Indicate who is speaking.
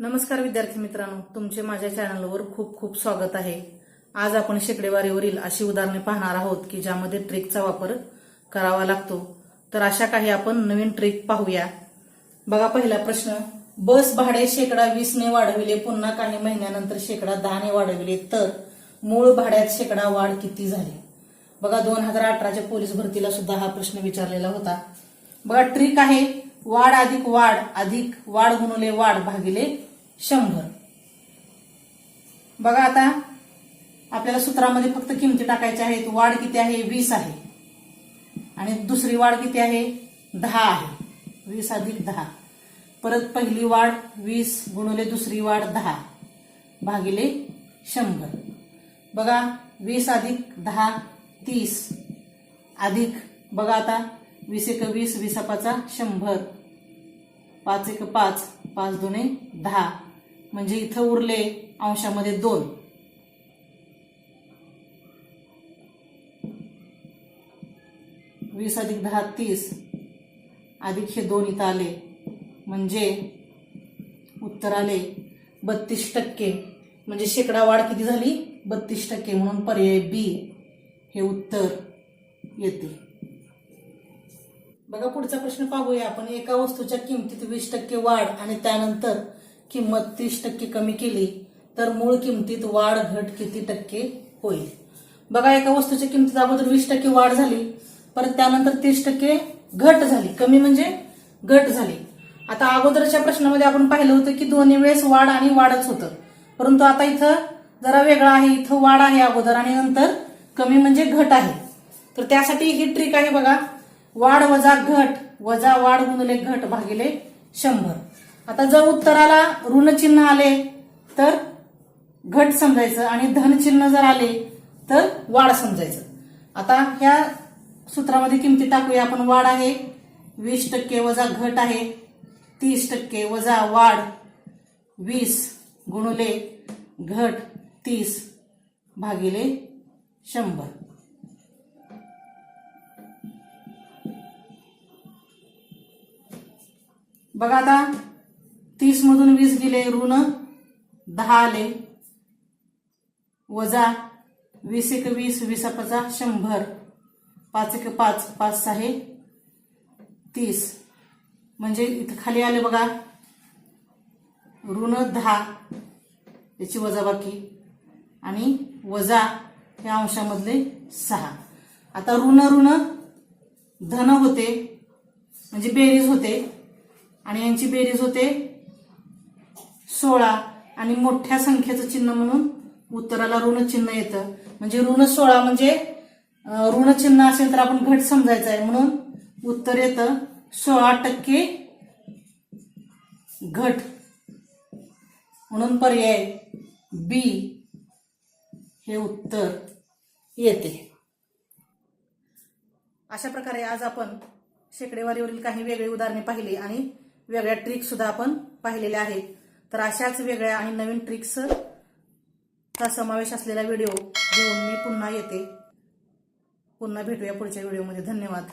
Speaker 1: नमस्कार विद्यार्थी मित्रांनो तुमचे माझ्या चॅनलवर खूप खूप स्वागत आहे. आज आपण शेकडेवारीवरील अशी उदाहरणे पाहणार आहोत की ज्यामध्ये ट्रिकचा वापर करावा लागतो. तर अशा काही आपण नवीन ट्रिक पाहूया. बघा पहिला प्रश्न बस भाडे शेकडा वीसने वाढविले पुन्हा काही महिन्यानंतर शेकडा दहाने वाढविले तर मूळ भाड्यात शेकडा वाढ किती झाली? बघा दोन हजार अठराच्या पोलीस भरतीला सुद्धा हा प्रश्न विचारलेला होता. बघा ट्रिक आहे वाढ अधिक वाढ अधिक वाढ गुणुले वाढ भागिले शंभर. बघा आता आपल्याला सूत्रामध्ये फक्त किमती टाकायच्या आहेत. वाढ किती आहे? वीस आहे. आणि दुसरी वाढ किती आहे? दहा आहे. वीस अधिक दहा. परत पहिली वाढ वीस गुणवले दुसरी वाढ दहा भागिले शंभर. बघा वीस अधिक दहा तीस. अधिक बघा आता वीस एक वीस वीस पाचा शंभर. पाच एक पाच पाच दोन दहा. म्हणजे इथं उरले अंशामध्ये दोन. वीस अधिक दहा तीस. अधिक हे दोन इथं आले. म्हणजे उत्तर आले बत्तीस टक्के. म्हणजे शेकडा वाढ किती झाली? बत्तीस टक्के. म्हणून पर्याय बी हे उत्तर येते. बघा पुढचा प्रश्न पाहूया. आपण एका वस्तूच्या किमतीत वीस टक्के वाढ आणि त्यानंतर किंमत तीस टक्के कमी केली तर मूळ किमतीत वाढ घट किती टक्के होईल? बघा एका वस्तूच्या किमतीत अगोदर वीस टक्के वाढ झाली परत त्यानंतर तीस टक्के घट झाली. कमी म्हणजे घट झाली. आता अगोदरच्या प्रश्नामध्ये आपण पाहिलं होतं की दोन्ही वेळेस वाढ आणि वाढच होतं. परंतु आता इथं जरा वेगळं आहे. इथं वाढ आहे अगोदर आणि नंतर कमी म्हणजे घट आहे. तर त्यासाठी ही ट्रिक आहे बघा. वाढ वजा घट वजा वाढ गुणले घट भागिले शंभर. आता जर उत्तराला ऋण चिन्ह आले तर घट समजायचं आणि धन चिन्ह जर आले तर वाढ समजायचं. आता ह्या सूत्रामध्ये किमती टाकूया आपण. वाढ आहे वीस टक्के वजा घट आहे तीस टक्के वजा वाढ वीस गुणुले घट तीस भागिले शंभर. बघा आता तीस मधून वीस गेले ऋण दहा आले. वजा वीस एक वीस वीस पचा शंभर. पाच एक पाच पाच सहा तीस. म्हणजे इथं खाली आले बघा. ऋण दहा. याची वजाबाकी आणि वजा या अंशामधले सहा. आता ऋण ऋण धन होते. म्हणजे बेरीज होते. आणि यांची बेरीज होते सोळा आणि मोठ्या संख्येचं चिन्ह म्हणून उत्तराला ऋण चिन्ह येतं. म्हणजे ऋण सोळा म्हणजे ऋण चिन्ह असेल तर आपण घट समजायचं आहे. म्हणून उत्तर येतं सोळा टक्के घट. म्हणून पर्याय बी हे उत्तर येते. अशा प्रकारे आज आपण शेकडेवारीवरील काही वेगळी उदाहरणे पाहिली आणि वेगळ्या ट्रिक सुद्धा आपण पाहिलेल्या आहेत. तर अशाच वेगळ्या आणि नवीन ट्रिक्सचा समावेश असलेला व्हिडिओ घेऊन मी पुन्हा येते. पुन्हा भेटूया पुढच्या व्हिडिओमध्ये धन्यवाद.